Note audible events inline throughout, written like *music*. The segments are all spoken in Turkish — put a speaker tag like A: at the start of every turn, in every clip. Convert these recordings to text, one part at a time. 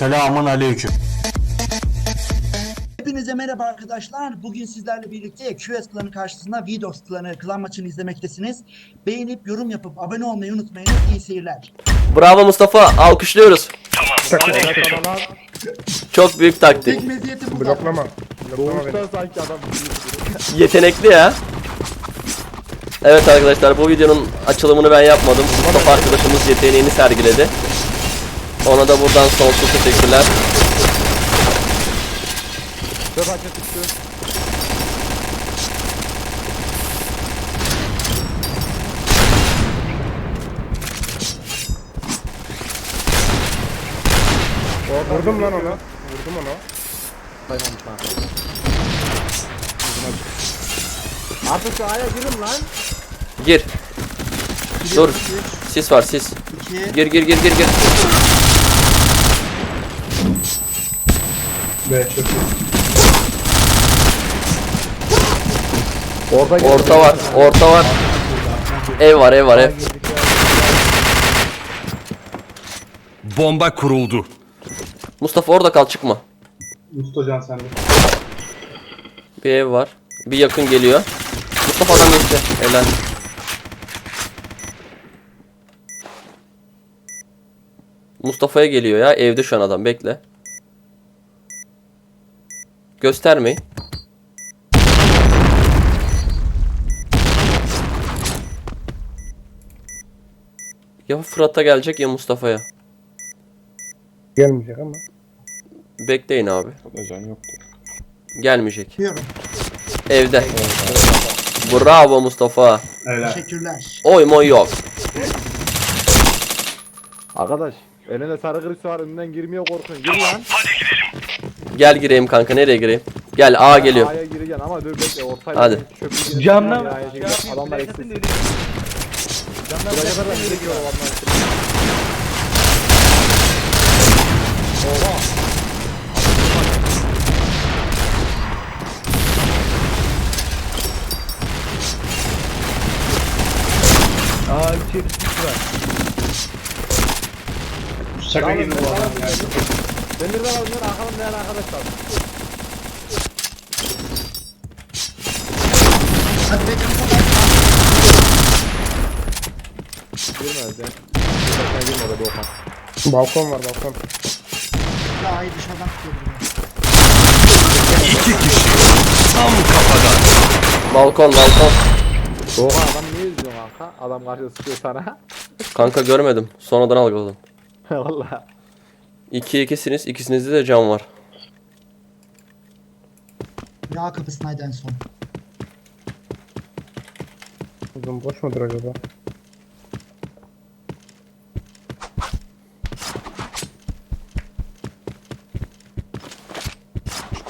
A: Selamun aleyküm.
B: Hepinize merhaba arkadaşlar. Bugün sizlerle birlikte QS klanı karşısında VDOS klanı klan maçını izlemektesiniz. Beğenip yorum yapıp abone olmayı unutmayın. İyi seyirler.
C: Bravo Mustafa alkışlıyoruz. Çok büyük taktik.
B: Tek meziyeti bu.
D: Bloklama. Bloklama beni.
E: Doğuştan sanki adam
C: Yetenekli ya. Evet arkadaşlar bu videonun açılımını ben yapmadım. Mustafa arkadaşımız yeteneğini sergiledi. Ona da buradan sonsuz teşekkürler.
D: Vurdum lan onu. Vurdum onu.
E: Saymamış lan. Artık şu aya girin lan.
C: Gir. Dur. Sis var sis.
B: 2
C: Gir gir gir gir gir.
E: Orada gir.
C: Orta var. Orta var. Ev var ev var ev.
A: Bomba kuruldu.
C: Mustafa orada kal çıkma.
D: Mustacan sende.
C: Bir ev var. Bir yakın geliyor. Mustafa adam geçti. Helal. Mustafa'ya geliyor ya. Evde şu an adam. Bekle. Göstermeyin. Ya Fırat'a gelecek ya Mustafa'ya.
D: Gelmeyecek ama.
C: Bekleyin abi.
D: Acan yoktu.
C: Gelmeyecek.
B: diyorum.
C: Evde. Bravo Mustafa.
B: Teşekkürler.
C: Oy moy yok.
E: Arkadaş elinde sarı kırık var önünden girmiyor korkun. Gir lan.
C: Gel gireyim kanka. Nereye gireyim? Gel A geliyor.
E: A'ya gireceksin ama dur bekle ortayla.
C: Hadi.
E: Çöpü girin.
F: Camdan
E: A'ya gireceksin. Adamlar eksik.
F: Camdan
E: Buraya kadar girekiyor adamlar. Oha.
F: Aa içeri sis var.
E: Şaka gibi bu adam ya. Demirden alınıyor arkadaşlar.
B: Hadi bekle.
E: Girme öyle. Sen girme orada Doğukan.
D: Balkon var balkon.
B: Daha iyi dışarıdan tutuyorum.
A: İki kişi. Tam kafadan.
C: Balkon balkon.
E: Doğukan adam niye izliyor kanka? Adam karşıda sıkıyor sana.
C: Kanka görmedim. Sonradan algıladım. *laughs*
E: Valla.
C: 2 ikisiniz. İkisinizde de cam var.
B: Yağ kapısındaydı en son.
D: Uzun boş mudur acaba?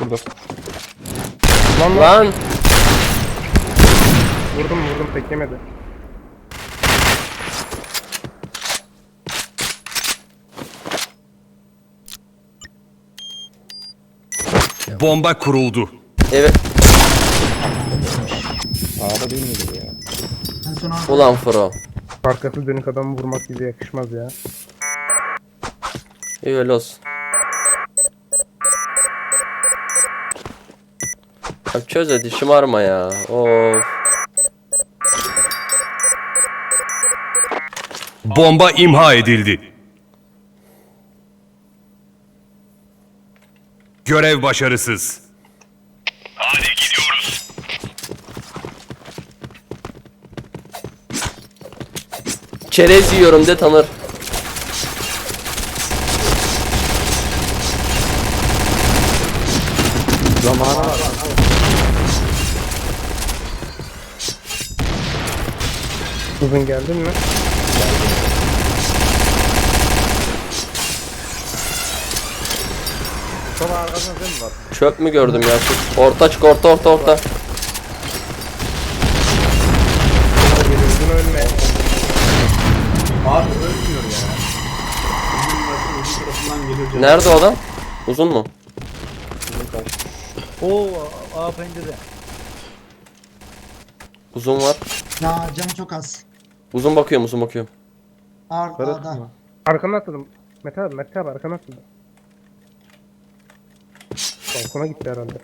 D: Burada. Lan lan. Vurdum vurdum tek yemedi.
A: Bomba kuruldu.
C: evet.
D: Sağda değil miydi bu ya?
B: En son abi.
C: Ulan Fro.
D: Arkası dönük adamı vurmak bize yakışmaz ya.
C: İyi öyle olsun. Abi çöz hadi şımarma ya. Of.
A: Bomba imha edildi. Görev başarısız.
C: Çerez yiyorum de tanır.
E: Zamanı var.
D: Uzun geldin mi?
E: Sonra arkasında sen mi var?
C: Çöp mü gördüm ya? Şu Orta çık orta orta orta.
D: Uzun.
C: Nerede o adam? Uzun mu?
F: Oo A pencere.
C: Uzun var.
B: Ya canı çok az.
C: Uzun bakıyorum uzun bakıyorum.
B: Ar
E: mı?
D: Arkana atladım. Mete abi Mete abi arkana atladım. Balkona gitti herhalde.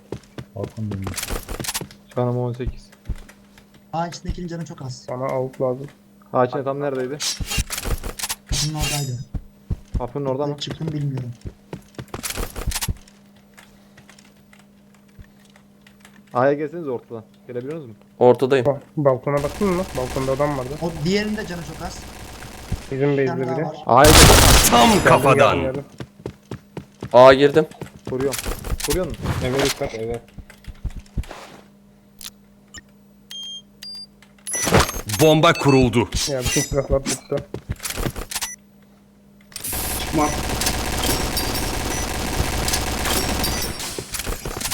E: Canım 18.
B: Ağaç içindekinin canı çok az.
D: Bana avuk lazım.
E: Haçine tam neredeydi?
B: Bunun oradaydı.
E: Kapının orada mı?
B: Çıktım bilmiyorum.
E: A'ya gelseniz ortadan. Gelebiliyor musunuz?
C: Ortadayım.
D: Ba- balkona baktın mı? Balkonda adam vardı.
B: O diğerinin de canı çok az.
D: Bizim
B: tane
D: base'de
B: daha
D: biri.
B: var.
E: A'ya gel.
A: Tam
D: Geldim,
A: kafadan.
D: geldim,
C: girdim.
E: Kuruyorum. Kuruyor musun?
D: Eve dikkat eve.
A: Bomba kuruldu.
D: Ya bütün silahlar tuttu.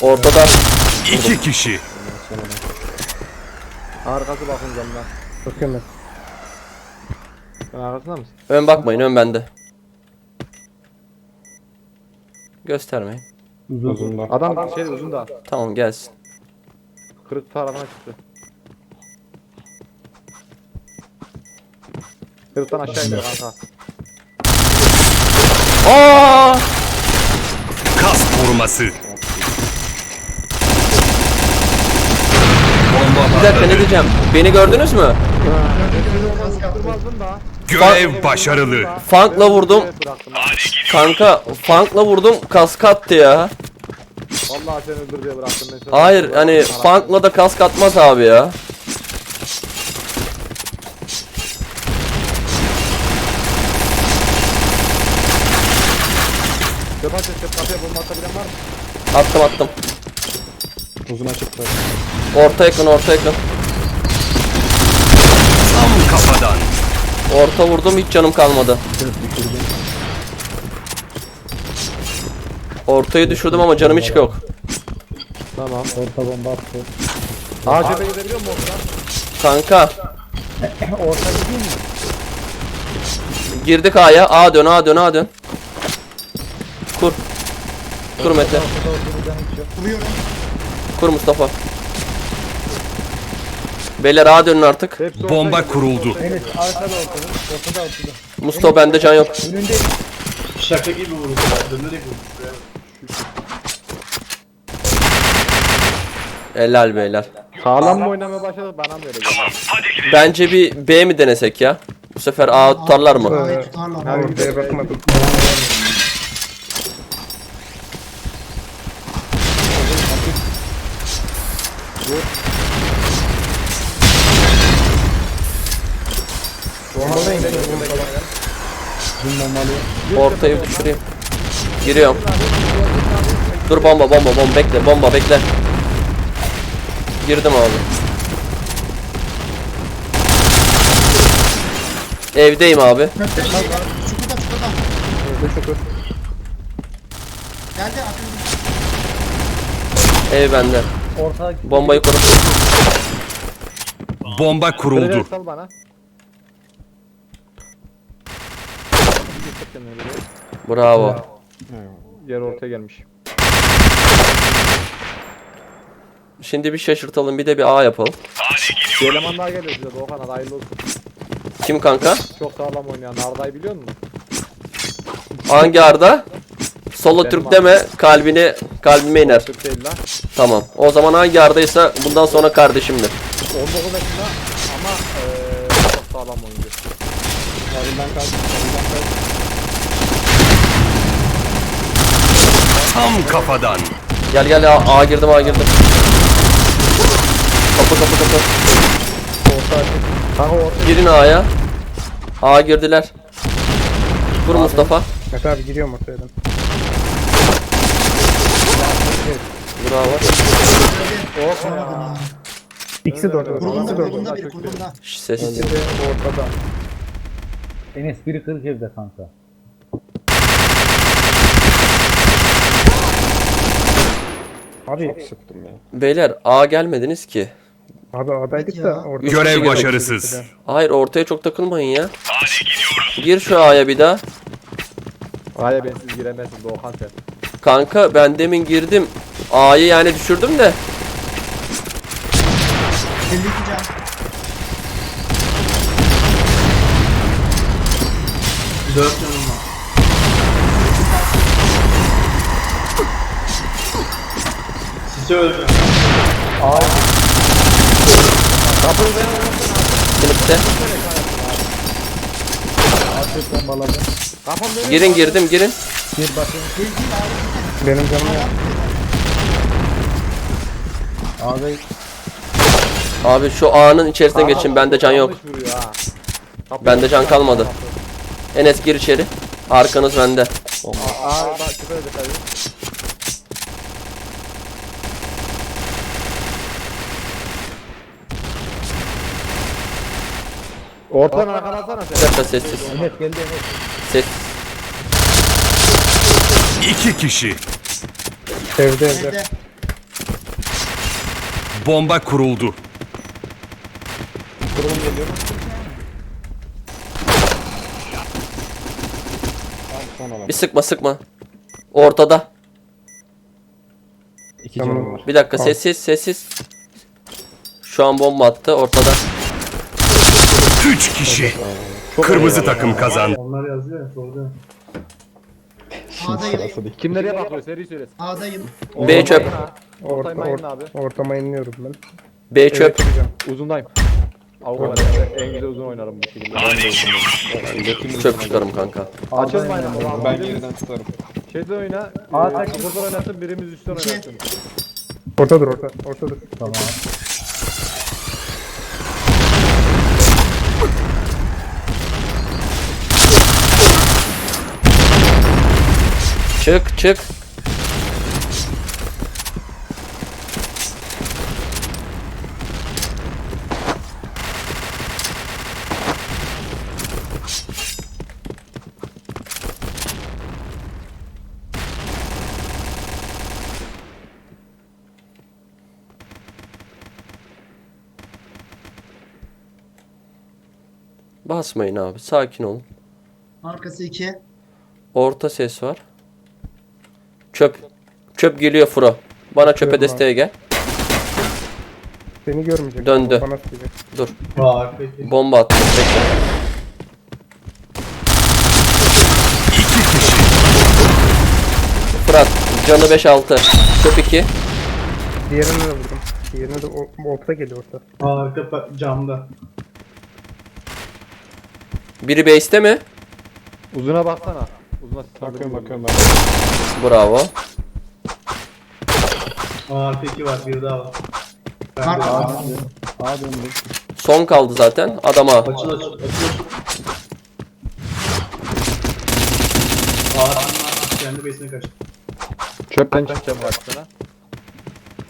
C: Ortada.
A: İki kişi.
E: Arkası bakın camdan.
D: Bakıyorum ben.
E: Sen arkasında mısın?
C: Ön bakmayın ön bende. Göstermeyin.
D: Uzunda.
E: Adam şey uzun da.
C: Tamam gelsin.
E: Kırık tarafına çıktı. Kırıktan aşağı indi kanka.
C: Aa!
A: Kas koruması.
C: Bir dakika ne diyeceğim? Beni gördünüz mü?
A: Görev başarılı.
C: Funk'la vurdum. Kanka Funk'la vurdum kask attı ya.
E: Vallahi seni öldür diye bıraktım. Ben sana-
C: Hayır hani Funk'la da kask atmaz abi ya.
E: Çöp aç çöp kapıya bomba atabilen var mı?
C: Attım attım.
D: Uzuna çıktı.
C: Orta yakın orta yakın.
A: Tam kafadan.
C: Orta vurdum hiç canım kalmadı. Ortayı düşürdüm ama canım hiç yok.
E: Tamam. Orta bomba attı. Cephe gidebiliyor mu ortadan?
C: Kanka. *clears throat* Girdik A'ya. A dön A dön A dön. Kur. Kur Mete.
B: Vuruyorum.
C: Kur Mustafa. Beyler A dönün artık.
E: Hepsi
A: Bomba kuruldu.
E: gidiyor,
F: Enes arkada ortada. Ortada ortada.
C: Mustafa bende can yok.
F: Önünde
C: Helal beyler.
E: Sağlam mı oynamaya başladık bana mı öyle geliyor?
C: Bence bir B mi denesek ya? Bu sefer A tutarlar mı?
B: A'yı tutarlar.
D: Bakmadım. Bombalayın.
C: Ortayı düşüreyim. Giriyorum. Dur bomba bomba bomba bekle bomba bekle. Girdim abi. Evdeyim abi.
B: Çukurda çukurda.
D: Orada çukur.
B: Geldi akıllı.
C: Ev bende.
F: ortada
C: Bombayı kur.
A: Bomba kuruldu.
E: Sal bana.
C: Bravo.
E: Yer ortaya gelmiş.
C: Şimdi bir şaşırtalım bir de bir A yapalım.
E: Bir eleman daha geliyor size Doğukan hadi hayırlı olsun.
C: Kim kanka?
E: Çok sağlam oynayan Arda'yı biliyor musun?
C: Hangi Arda? Solo
E: Benim
C: Türk
E: abi.
C: deme kalbini kalbime iner.
E: Türk değil lan.
C: Tamam. O zaman hangi Arda'ysa bundan sonra kardeşimdir.
E: 19 yaşında ama eee çok sağlam oyuncu. Yarından kaldı. Yarından.
A: Tam kafadan.
C: Gel gel A, A girdim A girdim. Kapı kapı kapı.
E: Kanka orta.
C: Girin A'ya. A girdiler. Vur Mustafa.
D: Mete abi giriyorum ortaya ben.
C: Bravo.
D: Ortada. İkisi de ortada.
B: kurulunda biri kurulunda.
C: Şş, Ses.
D: İkisi de ortada.
F: Enes biri kırık evde kanka.
D: Abi,
C: Beyler A gelmediniz ki.
D: Abi adaydık
B: Ya.
D: da orada.
A: Görev başarısız.
C: Hayır ortaya çok takılmayın ya. Gir şu A'ya bir daha.
E: A'ya bensiz giremezsin Doğukan sen.
C: Kanka ben demin girdim. A'yı yani düşürdüm de.
B: 52 can. Dört canım var.
C: Finipte.
E: Kafam dönüyor.
C: Girin girdim girin.
F: Bir bakayım.
D: Benim canım ya.
F: Abi
C: Abi şu ağanın içerisinden geçin. Bende can yok. Bende can kalmadı. Enes gir içeri. Arkanız bende.
E: Aa bak Ortadan arkalasana sen.
C: dakika sessiz.
F: Enes geldi Enes.
C: Ses.
A: İki kişi.
D: Evde evde.
B: Evde.
A: Bomba kuruldu.
E: Kurulum geliyor. Tamam son.
C: Bir sıkma sıkma. Ortada.
E: İki
D: Tamam.
E: canım var.
C: Bir dakika sessiz sessiz. Şu an bomba attı ortada.
A: Üç kişi. Kırmızı takım kazandı.
B: A'dayım.
E: Kim nereye bakıyor seri söylesin.
B: A'dayım.
C: B çöp.
E: Orta
D: Orta,
E: mayın
D: orta,
E: abi.
D: ortama inliyorum ben.
C: B çöp.
E: Uzundayım. Avukat var. En güzel uzun oynarım bu şekilde.
C: Çöp çıkarım kanka.
E: Açılmayın ama. Ben geriden tutarım. Şeyde oyna.
F: Aa,
E: burada oynasın birimiz üstten oynasın.
D: Orta dur orta. Orta dur.
F: Tamam.
C: Çık çık. Basmayın abi. Sakin olun.
B: Arkası 2.
C: Orta ses var. Çöp. Çöp geliyor Furo. Bana çöpe
D: Bakıyorum
C: desteğe gel.
D: Seni görmeyecek.
C: Döndü.
D: Bana sıkacak.
C: Dur. Bomba attım. Bekle. Fırat. Canı 5-6. Çöp 2.
D: Diğerine de vurdum. Diğerine de orta geliyor orta.
G: Arka pa- camda.
C: Biri base'te mi?
E: Uzuna baksana. Bakıyorum bakıyorum
C: Bravo.
G: Arka iki var, bir daha var. Ben de.
F: Aa döndü.
C: Son kaldı zaten. Adama.
G: açıl açıl açıl. Aa, kendi base'ine kaçtı.
E: Çöpten çıkacağım karşısına.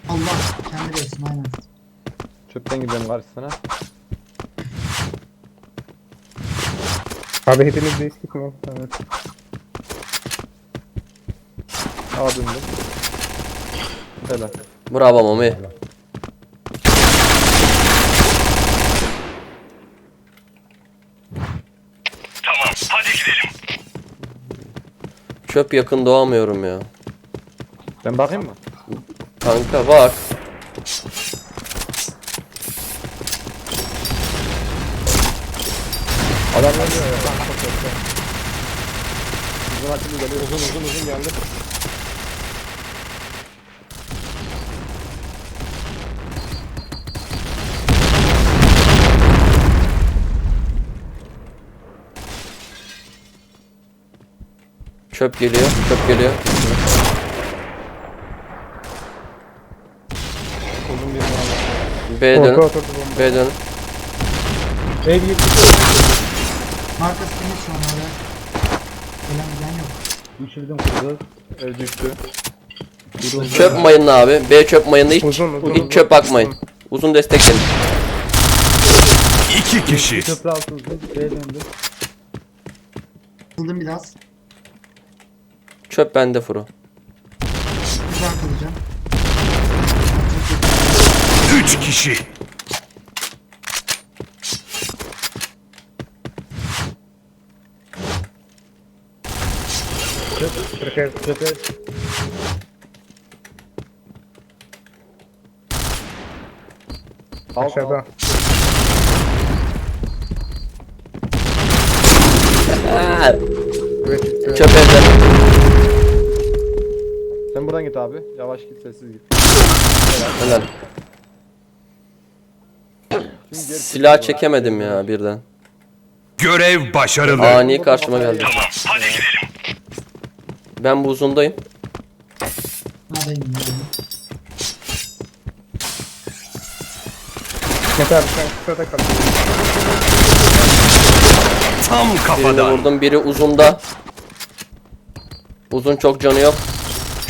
B: Allah. Kendi resim aynen.
E: Çöpten gidiyorum karşısına.
D: Abi hepiniz de istik mi? Evet.
E: Aa döndüm. Helal.
C: Bravo Mami.
A: Tamam hadi gidelim.
C: Çöp yakın doğamıyorum ya.
E: Ben bakayım mı?
C: Kanka bak.
E: Adam geliyor ya. Uzun açılı geliyor. Uzun uzun uzun geldi.
C: Çöp geliyor. Çöp geliyor.
E: Uzun bir.
C: B
D: Orta
C: dönün.
D: oturdu bomba.
C: B dönün.
E: Ev gitti.
B: Markası temiz şu an orada. Gelen giden yok.
F: Düşürdüm kızı.
E: Ev düştü.
C: Çöp mayınlı abi. B çöp mayınlı hiç,
D: Uzun, uzun,
C: hiç
D: uzun.
C: çöp bakmayın. Uzun destekleyin.
A: İki kişi.
F: Köprü altı uzun. B döndü.
B: Kıldım biraz.
C: Çöp bende Furo.
B: Güzel kılacağım.
A: Üç kişi.
D: Aşağıda.
C: Aa, çöp evde.
E: Buradan git abi. Yavaş git sessiz git.
C: Helal. Silah çekemedim ya birden.
A: Görev başarılı.
C: Ani karşıma geldi.
A: Tamam hadi gidelim.
C: Ben bu uzundayım.
B: Hadi
D: abi sen kal.
A: Tam
C: Birini
A: kafadan.
C: vurdum. Biri uzunda. Uzun çok canı yok.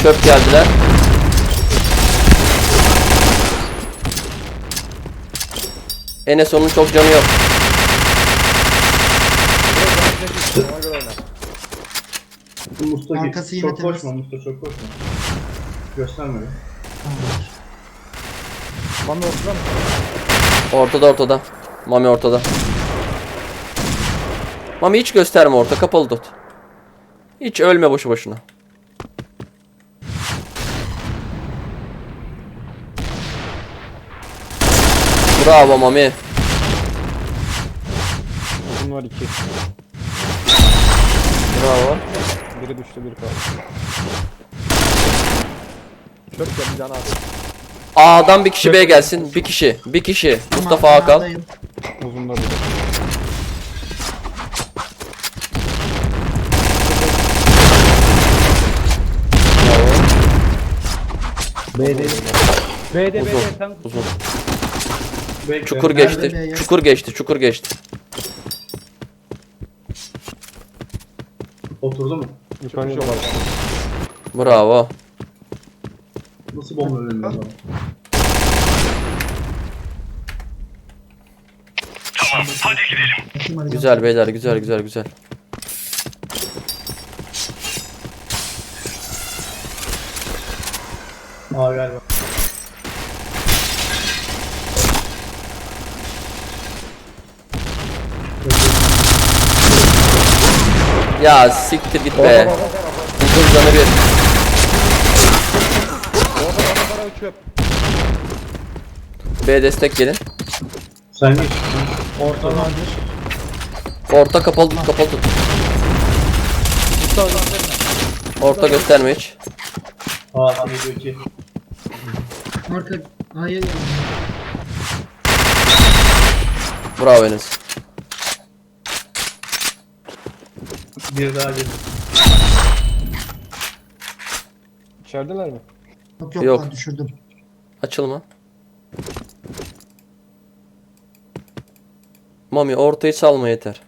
C: Çöp geldiler. Enes onun çok canı yok.
G: Musta git.
B: Arkası yine
G: Çok
B: temiz.
G: koşma Musta çok koşma. Gösterme. beni.
E: Mami ortadan mı?
C: Ortada ortada. Mami ortada. Mami hiç gösterme orta. Kapalı tut. Hiç ölme boşu boşuna. Bravo Mami.
E: Uzun var iki.
C: Bravo.
E: Biri düştü biri kaldı. Çöp geldi can abi.
C: A'dan bir kişi B gelsin. Bir kişi. Bir kişi. Mustafa Hakan.
B: A'dayım.
E: Uzunda biri.
F: B'de. B'de B'de
C: Uzun.
F: tam
C: Uzun.
G: Bekle.
C: Çukur
B: Nerede
C: geçti.
B: B'ye?
C: Çukur geçti. Çukur geçti.
G: Oturdu mu?
E: Yukarı var.
C: Bravo.
G: Nasıl bomba
A: hadi gidelim.
B: Bakayım hadi.
C: Güzel beyler. Güzel güzel güzel.
G: Aa galiba.
C: Ya siktir git be. Uzun canı bir. B destek gelin.
G: Sen git.
B: Orta vardır.
C: Orta kapalı tut. Kapalı tut. Orta gösterme hiç.
G: Aa sen gidiyor ki.
B: Arka gel.
C: Bravo Enes.
G: Bir daha gel.
E: İçerideler mi?
B: Yok yok,
C: Yok.
B: ben düşürdüm.
C: Açılma. Mami ortayı salma yeter.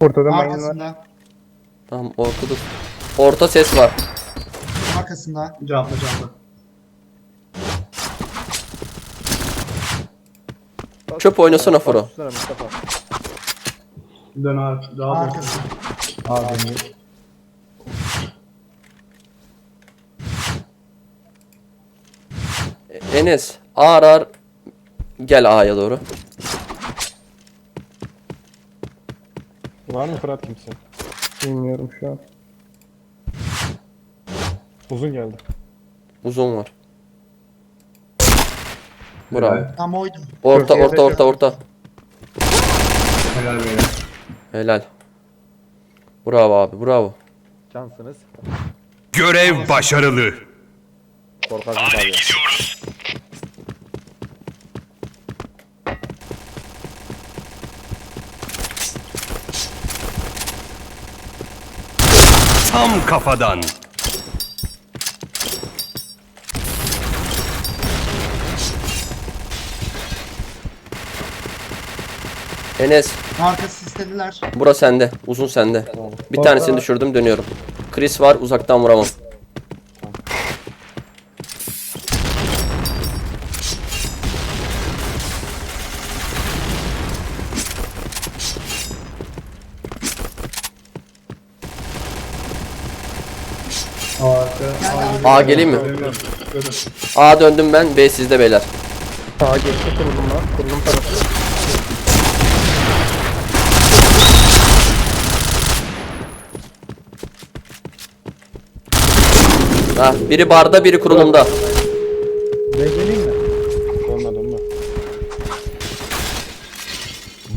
D: Ortada mayın var.
B: Arkasında.
C: Tamam ortada. Orta ses var.
B: Arkasında.
G: Camda camda.
C: Çöp oynasana Furo.
E: Üstüne Mustafa.
G: Dön abi. Daha da.
B: Arkası.
F: A dönüyor.
C: Enes ağır ağır gel A'ya doğru.
E: Var mı Fırat kimse?
D: Bilmiyorum şu an.
E: Uzun geldi.
C: Uzun var. Bravo.
B: Tam oydu.
C: Orta orta orta orta.
G: Helal beyler.
C: Helal. Bravo abi bravo.
E: Cansınız.
A: Görev başarılı.
E: Korkarsın
A: Hadi
E: abi.
A: gidiyoruz. Tam kafadan.
C: Enes
B: Arkası istediler.
C: bura sende. Uzun sende. Bir tanesini düşürdüm dönüyorum. Chris var uzaktan vuramam.
G: Arka.
C: A geleyim mi?
G: Dönüyorum.
C: A döndüm ben. B sizde beyler.
D: Sağa geçti kurulum var. Kurulum tarafı.
C: Ha, biri barda biri kurulumda.
F: Ben geleyim mi?
E: Olmadı olmadı.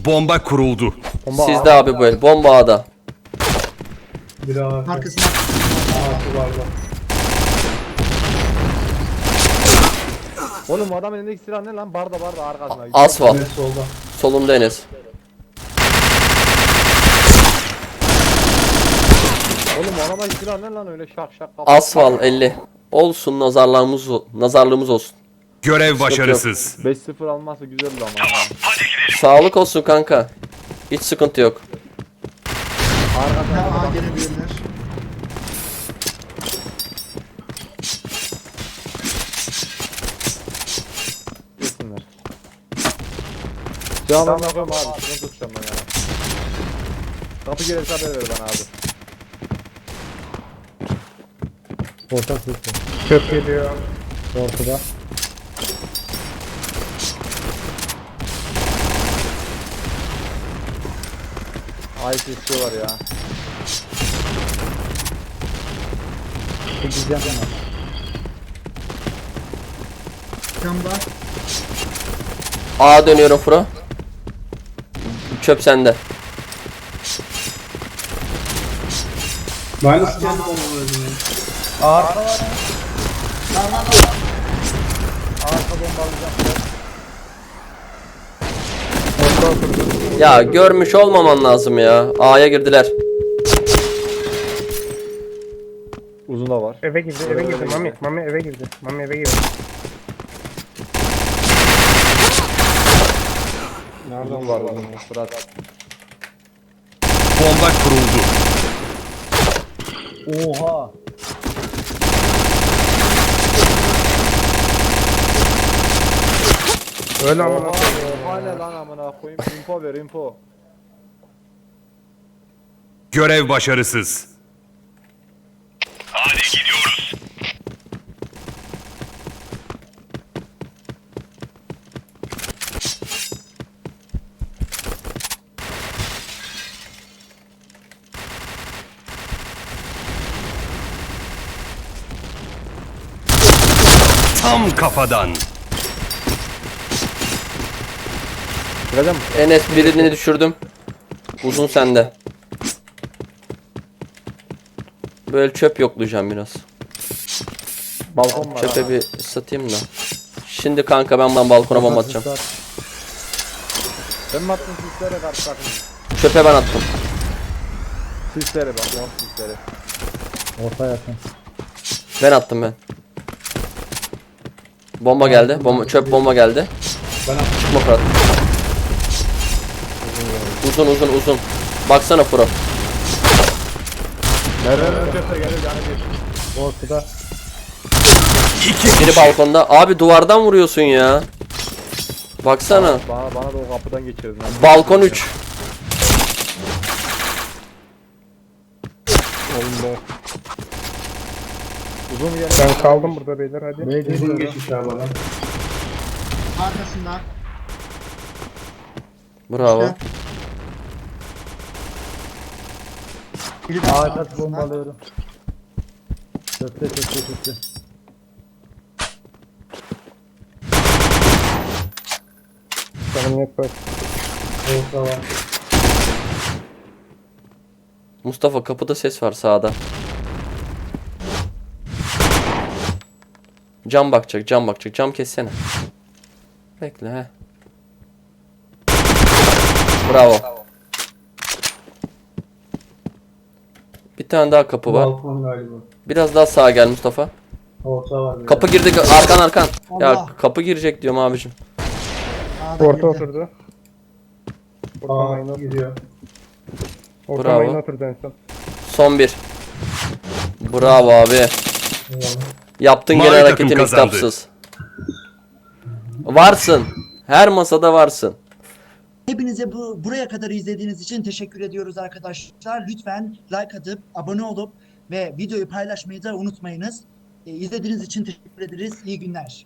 A: Bomba kuruldu.
E: Bomba
C: Sizde abi bu el. Bomba ağda.
G: Bir daha.
B: Arkasına.
G: Ağası var da.
E: Oğlum adam elindeki silah ne lan? Barda barda arkasına.
C: Asfalt.
G: Evet, solda.
C: Solumda Enes.
E: Oğlum adamdaki silah ne lan öyle şak şak kafa.
C: Asfal 50. Olsun nazarlarımız nazarlığımız olsun.
A: Görev başarısız.
E: 5-0 alması güzeldi ama. ya.
C: Sağlık olsun kanka. Hiç sıkıntı yok.
E: Arkasına
B: Aa
E: adam
B: gelebilirler.
E: gitsinler. Silahlarını koyma abi. Şunu tutacağım ben ya. Kapı gelirse haber ver bana abi.
F: Orta sesi.
D: Çöp geliyor.
F: Ortada.
E: Ay sesi var ya.
F: Gideceğim ama.
B: Camda.
C: A dönüyorum Fro. Çöp sende.
G: Ben nasıl kendi bomba verdim ya?
F: Arka var.
C: Ya görmüş olmaman lazım ya. A'ya girdiler.
E: Uzun da var.
D: Eve girdi, eve girdi. Mami, Mami eve girdi. Mami eve girdi.
E: Uzun var uzun. Fırat.
A: Bomba kuruldu.
F: Oha.
D: Öyle
E: oha ne lan amına koyayım. Info ver info.
A: Görev başarısız. Tam kafadan.
E: Gireceğim mi?
C: Enes birini düşürdüm. Uzun sende. Böyle çöp yoklayacağım biraz.
E: Balkon var.
C: Çöpe bir satayım da. Şimdi kanka ben ben balkona bomba atacağım.
E: Ben mi attım sislere karşı takım?
C: Çöpe ben attım.
E: Sislere bak mor sislere.
F: Orta yakın.
C: Ben attım ben. Bomba geldi. Bomba, çöp bomba geldi.
G: Ben attım.
C: Çıkma Fırat. Uzun uzun uzun. Baksana
E: bir.
F: Ortada.
C: Biri balkonda. Abi duvardan vuruyorsun ya. Baksana.
E: Bana, bana da o kapıdan geçirdin. lan.
C: Balkon 3.
D: oğlum be.
E: Uzun bir yere.
D: Ben kaldım burada beyler hadi.
F: B
G: Uzun geçmiş abi adam.
B: Arkasında.
C: Bravo.
B: Biri arkasında.
F: bombalıyorum. Çöpte çöpte çöpte.
D: Canım yok böyle.
G: Orta var.
C: Mustafa kapıda ses var sağda. Cam bakacak, cam bakacak. Cam kessene. Bekle he. Bravo. Bir tane daha kapı var.
G: Balkon galiba.
C: Biraz daha sağa gel Mustafa.
G: Orta var.
C: Kapı girdi arkan arkan. Ya
B: Allah.
C: kapı girecek diyorum abicim.
B: Sağda
D: Orta
B: girdi.
D: oturdu. Orta
G: Aa
D: mayına oturdu.
G: gidiyor.
D: Orta
C: Bravo.
D: mayına oturdu en son.
C: Son bir. Bravo abi.
G: Eyvallah.
C: Yaptın
A: Mavi
C: gene
A: takım
C: hareketin
A: kazandı.
C: kitapsız. Varsın. Her masada varsın.
B: Hepinize bu buraya kadar izlediğiniz için teşekkür ediyoruz arkadaşlar. Lütfen like atıp abone olup ve videoyu paylaşmayı da unutmayınız. E, izlediğiniz için teşekkür ederiz. İyi günler.